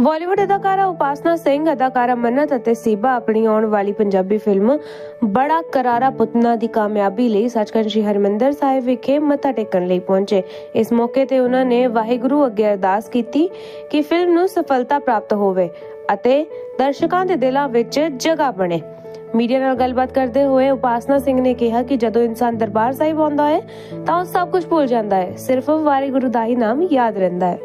ਬਾਲੀਵੁੱਡ ਅਦਾਕਾਰਾ ਉਪਾਸਨਾ ਸਿੰਘ, ਅਦਾਕਾਰਾ ਮੰਨਤ ਅਤੇ ਸੀਬਾ ਆਪਣੀ ਆਉਣ ਵਾਲੀ ਪੰਜਾਬੀ ਫਿਲਮ ਬੜਾ ਕਰਾਰਾ ਪੁੱਤਨਾ ਦੀ ਕਾਮਯਾਬੀ ਲਈ ਸੱਚਖੰਡ ਸ੍ਰੀ ਹਰਿਮੰਦਰ ਸਾਹਿਬ ਵਿਖੇ ਮੱਥਾ ਟੇਕਣ ਲਈ ਪਹੁੰਚੇ। ਇਸ ਮੌਕੇ ਤੇ ਉਹਨਾਂ ਨੇ ਵਾਹਿਗੁਰੂ ਅੱਗੇ ਅਰਦਾਸ ਕੀਤੀ ਕਿ ਫਿਲਮ ਨੂੰ ਸਫਲਤਾ ਪ੍ਰਾਪਤ ਹੋਵੇ ਅਤੇ ਦਰਸ਼ਕਾਂ ਦੇ ਦਿਲਾਂ ਵਿੱਚ ਜਗ੍ਹਾ ਬਣੇ। ਮੀਡੀਆ ਨਾਲ ਗੱਲਬਾਤ ਕਰਦੇ ਹੋਏ ਉਪਾਸਨਾ ਸਿੰਘ ਨੇ ਕਿਹਾ ਕਿ ਜਦੋਂ ਇਨਸਾਨ ਦਰਬਾਰ ਸਾਹਿਬ ਆਉਂਦਾ ਹੈ ਤਾਂ ਉਹ ਸਭ ਕੁਝ ਭੁੱਲ ਜਾਂਦਾ ਹੈ। ਸਿਰਫ ਵਾਹਿਗੁਰੂ ਦਾ ਹੀ ਨਾਮ ਯਾਦ ਰਹਿੰਦਾ ਹੈ।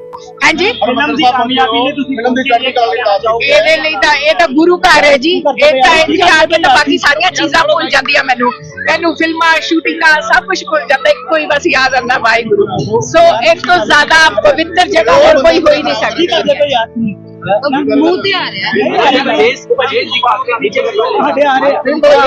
ਹਾਂਜੀ ਫਿਲਮ ਦੀ ਕਾਮਯਾਬੀ ਲਈ ਤੁਸੀਂ ਫਿਲਮ ਦੀ ਚੜ੍ਹਦੀ ਕਲਾ ਲਈ ਦਾਸ ਦਿਓ। ਇਹਦੇ ਲਈ ਤਾਂ ਇਹ ਤਾਂ ਗੁਰੂ ਘਰ ਹੈ ਜੀ ਇਹ ਤਾਂ ਇੱਥੇ ਆ ਕੇ ਤਾਂ ਬਾਕੀ ਸਾਰੀਆਂ ਚੀਜ਼ਾਂ ਭੁੱਲ ਜਾਂਦੀਆਂ ਮੈਨੂੰ ਮੈਨੂੰ ਫਿਲਮਾਂ ਸ਼ੂਟਿੰਗਾਂ ਸਭ ਕੁਝ ਭੁੱਲ ਜਾਂਦਾ ਇੱਕ ਕੋਈ ਬਸ ਯਾਦ ਆਉਂਦਾ ਵਾਹਿਗੁਰੂ ਸੋ ਇਸ ਤੋਂ ਜ਼ਿਆਦਾ ਪਵਿੱਤਰ ਜਗ੍ਹਾ ਹੋਰ ਕੋਈ ਹੋ ਹੀ ਨਹੀਂ ਸਕਦੀ ਮੂੰਹ ਤੇ ਆ ਰਿਹਾ ਸਾਡੇ ਆ ਰਹੇ ਇੱਕ ਆ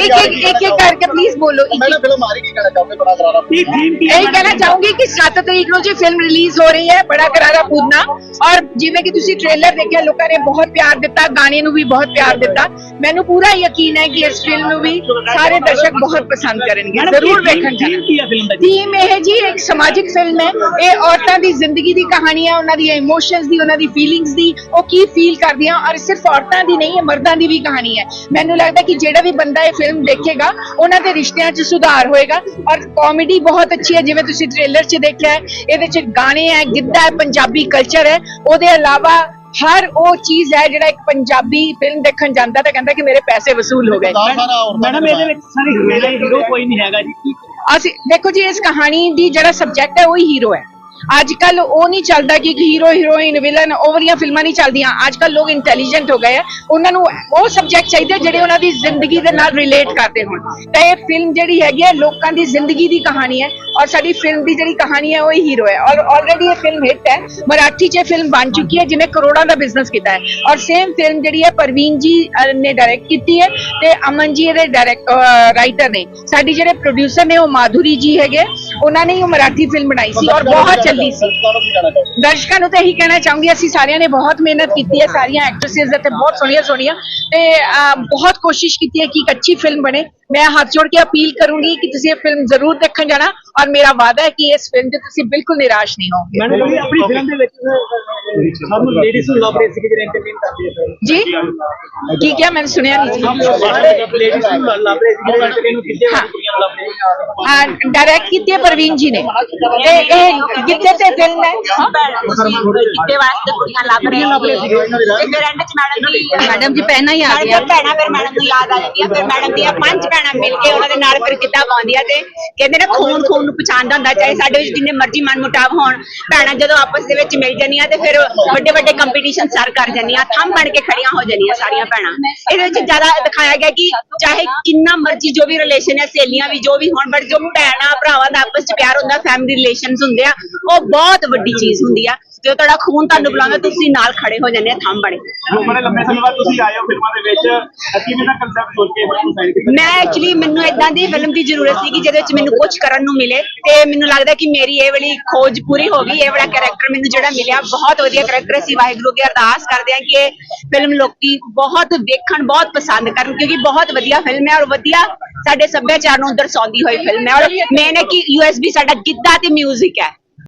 ਇੱਕ ਰਹੀ ਇੱਕ ਇੱਕ ਕਰਕੇ ਪਲੀਜ਼ ਬੋਲੋ ਇੱਕ ਪਹਿਲਾਂ ਫਿਲਮ ਆ ਰਹੀ ਕੀ ਕਹਿਣਾ ਚਾਹੋਗੇ ਬੜਾ ਕਰਾਰਾ ਇਹੀ ਕਹਿਣਾ ਚਾਹੂੰਗੀ ਕਿ 7 ਤਰੀਕ ਨੂੰ ਜੀ ਫਿਲਮ ਰਿਲੀਜ਼ ਹੋ ਰਹੀ ਹੈ ਬੜਾ ਕਰਾਰਾ ਪੂਦਨਾ ਔਰ ਜਿਵੇਂ ਕਿ ਤੁਸੀਂ ਟ੍ਰੇਲਰ ਦੇਖਿਆ ਲੋਕਾਂ ਨੇ ਬਹੁਤ ਪਿਆਰ ਦਿੱਤਾ ਗਾਣੇ ਨੂੰ ਵੀ ਬਹੁਤ ਪਿਆਰ ਦਿੱਤਾ। ਮੈਨੂੰ ਪੂਰਾ ਯਕੀਨ ਹੈ ਕਿ ਇਸ ਫਿਲਮ ਨੂੰ ਵੀ ਸਾਰੇ ਦਰਸ਼ਕ ਬਹੁਤ ਪਸੰਦ ਕਰਨਗੇ। ਜ਼ਰੂਰ ਵੇਖਣ ਥੀਮ ਜਾਣਾ। ਥੀਮ ਇਹ ਜੀ ਇੱਕ ਸਮਾਜਿਕ ਫਿਲਮ ਹੈ। ਇਹ ਔਰਤਾਂ ਦੀ ਜ਼ਿੰਦਗੀ ਦੀ ਕਹਾਣੀ ਹੈ ਉਹਨਾਂ ਦੀਆਂ ਇਮੋਸ਼ਨਸ ਦੀ ਉਹਨਾਂ ਦੀ ਫੀਲਿੰਗਸ ਦੀ ਉਹ ਕੀ ਫੀਲ ਕਰਦੀਆਂ। ਔਰ ਸਿਰਫ ਔਰਤਾਂ ਦੀ ਨਹੀਂ ਹੈ ਮਰਦਾਂ ਦੀ ਵੀ ਕਹਾਣੀ ਹੈ। ਮੈਨੂੰ ਲੱਗਦਾ ਕਿ ਜਿਹੜਾ ਵੀ ਬੰਦਾ ਇਹ ਫਿਲਮ ਦੇਖੇਗਾ ਉਹਨਾਂ ਦੇ ਰਿਸ਼ਤਿਆਂ 'ਚ ਸੁਧਾਰ ਹੋਏਗਾ। ਔਰ ਕਾਮੇਡੀ ਬਹੁਤ ਅੱਛੀ ਹੈ ਜਿਵੇਂ ਤੁਸੀਂ ਟ੍ਰੇਲਰ 'ਚ ਦੇਖਿਆ ਹੈ। ਇਹਦੇ 'ਚ ਗਾਣੇ ਹੈ ਗਿੱਧਾ ਹੈ ਪੰਜਾਬੀ ਕਲਚਰ ਹੈ ਉਹਦੇ ਇਲਾਵਾ ਹਰ ਉਹ ਚੀਜ਼ ਹੈ ਜਿਹੜਾ ਇੱਕ ਪੰਜਾਬੀ ਫਿਲਮ ਦੇਖਣ ਜਾਂਦਾ ਤਾਂ ਕਹਿੰਦਾ ਕਿ ਮੇਰੇ ਪੈਸੇ ਵਸੂਲ ਹੋ ਗਏ। ਮੈਡਮ ਇਹਦੇ ਵਿੱਚ ਸਾਰੇ ਹੀਰੋ ਹੀਰੋ ਕੋਈ ਨਹੀਂ ਹੈਗਾ ਜੀ ਅਸੀਂ ਦੇਖੋ ਜੀ ਇਸ ਕਹਾਣੀ ਦੀ ਜਿਹੜਾ ਸਬਜੈਕਟ ਹੈ ਉਹ ਹੀ ਹੀਰੋ ਹੈ। ਅੱਜ ਕੱਲ ਉਹ ਨਹੀਂ ਚੱਲਦਾ ਕਿ ਹੀਰੋ ਹੀਰੋਇਨ ਵਿਲਨ ਉਹ ਵਾਲੀਆਂ ਫਿਲਮਾਂ ਨਹੀਂ ਚੱਲਦੀਆਂ। ਅੱਜ ਕੱਲ ਲੋਕ ਇੰਟੈਲੀਜੈਂਟ ਹੋ ਗਏ ਆ। ਉਹਨਾਂ ਨੂੰ ਉਹ ਸਬਜੈਕਟ ਚਾਹੀਦੇ ਜਿਹੜੇ ਉਹਨਾਂ ਦੀ ਜ਼ਿੰਦਗੀ ਦੇ ਨਾਲ ਰਿਲੇਟ ਕਰਦੇ ਹੋਣ। ਤਾਂ ਇਹ ਫਿਲਮ ਜਿਹੜੀ ਹੈਗੀ ਹੈ ਲੋਕਾਂ ਦੀ ਜ਼ਿੰਦਗੀ ਦੀ ਕਹਾਣੀ ਹੈ ਔਰ ਸਾਡੀ ਫਿਲਮ ਦੀ ਜਿਹੜੀ ਕਹਾਣੀ ਹੈ, ਉਹ ਹੀਰੋ ਹੈ। ਔਰ ਆਲਰੇਡੀ ਇਹ ਫਿਲਮ ਹਿੱਟ ਹੈ। ਮਰਾਠੀ 'ਚ ਇਹ ਫਿਲਮ ਬਣ ਚੁੱਕੀ ਹੈ ਜਿਹਨੇ ਕਰੋੜਾਂ ਦਾ ਬਿਜ਼ਨਸ ਕੀਤਾ ਹੈ। ਔਰ ਸੇਮ ਫਿਲਮ ਜਿਹੜੀ ਹੈ, ਪ੍ਰਵੀਨ ਜੀ ਨੇ ਡਾਇਰੈਕਟ ਕੀਤੀ ਹੈ ਤੇ ਅਮਨ ਜੀ ਇਹਦੇ ਡਾਇਰੈਕਟ ਰਾਈਟਰ ਨੇ। ਸਾਡੀ ਜਿਹੜੇ ਪ੍ਰੋਡਿਊਸਰ ਨੇ, ਉਹ ਮਾਧੁਰੀ ਜੀ ਹੈਗੇ ਉਹਨਾਂ ਨੇ ਹੀ ਉਹ ਮਰਾਠੀ ਫਿਲਮ ਬਣਾਈ ਸੀ ਔਰ ਬਹੁਤ ਚੱਲੀ ਸੀ। ਦਰਸ਼ਕਾਂ ਨੂੰ ਤਾਂ ਇਹੀ ਕਹਿਣਾ ਚਾਹੂੰਗੀ ਅਸੀਂ ਸਾਰਿਆਂ ਨੇ ਬਹੁਤ ਮਿਹਨਤ ਕੀਤੀ ਹੈ ਸਾਰੀਆਂ ਐਕਟ੍ਰੈਸਸ ਤੇ ਬਹੁਤ ਸੋਹਣੀਆਂ ਸੋਹਣੀਆਂ। ਤੇ ਬਹੁਤ ਕੋਸ਼ਿਸ਼ ਕੀਤੀ ਹੈ ਕਿ ਇੱਕ ਅੱਛੀ ਫਿਲਮ ਬਣੇ। ਮੈਂ ਹੱਥ ਜੋੜ ਕੇ ਅਪੀਲ ਕਰੂੰਗੀ ਕਿ ਤੁਸੀਂ ਇਹ ਫਿਲਮ ਜ਼ਰੂਰ ਦੇਖਣ ਜਾਣਾ ਔਰ ਮੇਰਾ ਵਾਅਦਾ ਹੈ ਕਿ ਇਸ ਫਿਲਮ ਤੇ ਤੁਸੀਂ ਬਿਲਕੁਲ ਨਿਰਾਸ਼ ਨਹੀਂ ਹੋਵੋਗੇ। ਮੈਡਮ ਜੀ ਆਪਣੀ ਫਿਲਮ ਦੇ ਵਿੱਚ ਸਾਨੂੰ ਲੇਡੀਜ਼ ਨੂੰ ਲਵ ਰੇਸ ਜਿਹੜੇ ਐਂਟਰਟੇਨ ਕਰਦੇ ਜੀ? ਕੀ ਕਿਹਾ? ਮੈਂ ਸੁਣਿਆ ਨਹੀਂ ਜੀ। ਲੇਡੀਜ਼ ਨੂੰ ਲਵ ਰੇਸ ਜਿਹੜੇ ਐਂਟਰਟੇਨ ਕੁੜੀਆਂ ਨੂੰ ਲਵ ਰੇਸ ਡਾਇਰੈਕਟ ਕੀਤੀ ਹੈ ਪ੍ਰਵੀਨ ਜੀ ਨੇ ਤੇ ਇਹ ਗਿੱਧੇ ਤੇ ਫਿਲਮ ਹੈ ਕਿਤੇ ਵਾਸਤੇ ਕੁੜੀਆਂ ਲੱਭ ਰਹੀਆਂ ਤੇ ਫਿਰ ਐਂਡ ਚ ਮੈਡਮ ਜੀ ਮੈਡਮ ਜੀ ਪਹਿਲਾਂ ਹੀ ਆ ਗਿਆ ਭੈਣਾਂ ਫਿਰ ਮੈਡਮ ਨੂੰ ਯਾਦ ਆ ਜਾਂਦੀਆਂ ਫਿਰ ਮੈਡਮ ਦੀਆਂ ਪੰਜ ਭੈਣਾਂ ਮਿਲ ਕੇ ਉਹਨਾਂ ਦੇ ਨਾਲ ਫਿਰ ਕਿੱਦਾਂ ਪਾਉਂਦੀਆਂ ਤੇ ਕਹਿੰਦੇ ਨੇ ਖੂਨ ਖੂਨ ਨੂੰ ਪਛਾਣਦਾ ਹੁੰਦਾ ਚਾਹੇ ਸਾਡੇ ਵਿੱਚ ਜਿੰਨੇ ਮਰਜ਼ੀ ਮਨਮੁਟਾਵ ਹੋਣ ਭੈਣਾਂ ਜਦੋਂ ਆਪਸ ਦੇ ਵਿੱਚ ਮਿਲ ਜਾਂਦੀਆਂ ਤੇ ਫਿਰ ਵੱਡੇ ਵੱਡੇ ਕੰਪੀਟੀਸ਼ਨ ਸਰ ਕਰ ਜਾਂਦੀਆਂ ਥੰਮ ਬਣ ਕੇ ਖੜੀਆਂ ਹੋ ਜਾਂਦੀਆਂ ਸਾਰੀਆਂ ਭੈਣਾਂ ਇਹਦੇ ਵਿੱਚ ਜ਼ਿਆਦਾ ਦਿਖਾਇਆ ਗਿਆ ਕਿ ਚਾਹੇ ਕਿੰਨਾ ਮਰਜ਼ੀ ਜੋ ਵੀ ਰਿਲੇਸ਼ਨ ਹੈ ਸਹੇਲੀਆਂ ਵੀ ਜੋ ਵੀ ਹੋਣ ਬਟ ਜੋ ਭੈਣਾਂ ਭਰਾਵਾਂ ਦਾ ਆਪਸ ਚ ਪਿਆਰ ਹੁੰਦਾ ਫੈਮਿਲੀ ਰਿਲੇਸ਼ਨਸ ਹੁੰਦੇ ਆ ਉਹ ਬਹੁਤ ਵੱਡੀ ਚੀਜ਼ ਹੁੰਦੀ ਆ। ਜਦੋਂ ਤੁਹਾਡਾ ਖੂਨ ਤੁਹਾਨੂੰ ਬੁਲਾਉਂਦਾ ਤੁਸੀਂ ਨਾਲ ਖੜੇ ਹੋ ਜਾਂਦੇ ਆ ਥੰਮ ਬਣੇ। ਬੜੇ ਲੰਮੇ ਸਮੇਂ ਬਾਅਦ ਤੁਸੀਂ ਆਏ ਹੋ ਫਿਲਮਾਂ ਦੇ ਵਿੱਚ ਕਿਵੇਂ ਦਾ ਕਨਸੈਪਟ ਸੋਚ ਕੇ ਸਾਈਨ ਕੀਤਾ ਮੈਂ ਐਕਚੁਅਲੀ ਮੈਨੂੰ ਇਦਾਂ ਦੀ ਫਿਲਮ ਦੀ ਜ਼ਰੂਰਤ ਸੀ ਕਿ ਜਿਹਦੇ ਵਿੱਚ ਮੈਨੂੰ ਕੁਝ ਕਰਨ ਨੂੰ ਮਿਲੇ ਤੇ ਮੈਨੂੰ ਲੱਗਦਾ ਕਿ ਮੇਰੀ ਇਹ ਵਾਲੀ ਖੋਜ ਪੂਰੀ ਹੋ ਗਈ ਇਹ ਵਾਲਾ ਕੈਰੈਕਟਰ ਮੈਨੂੰ ਜਿਹੜਾ ਮਿਲਿਆ ਬਹੁਤ ਵਧੀਆ ਕੈਰੈਕਟਰ ਸੀ ਵਾਹਿਗੁਰੂ ਅੱਗੇ ਅਰਦਾਸ ਕਰਦੇ ਆ ਕਿ ਇਹ ਫਿਲਮ ਲੋਕੀ ਬਹੁਤ ਵੇਖਣ ਬਹੁਤ ਪਸੰਦ ਕਰਨ ਕਿਉਂਕਿ ਬਹੁਤ ਵਧੀਆ ਫਿਲਮ ਹੈ ਔਰ ਵਧੀਆ ਸਾਡੇ ਸੱਭਿਆਚਾਰ ਨੂੰ ਦਰਸਾਉਂਦੀ ਹੋਈ ਫਿਲਮ ਹੈ। ਔਰ ਮੇਨ ਹੈ ਕਿ ਯੂਐਸਬੀ ਸਾਡਾ ਗਿੱਧਾ ਤੇ ਮਿਊਜ਼ਿਕ ਹੈ।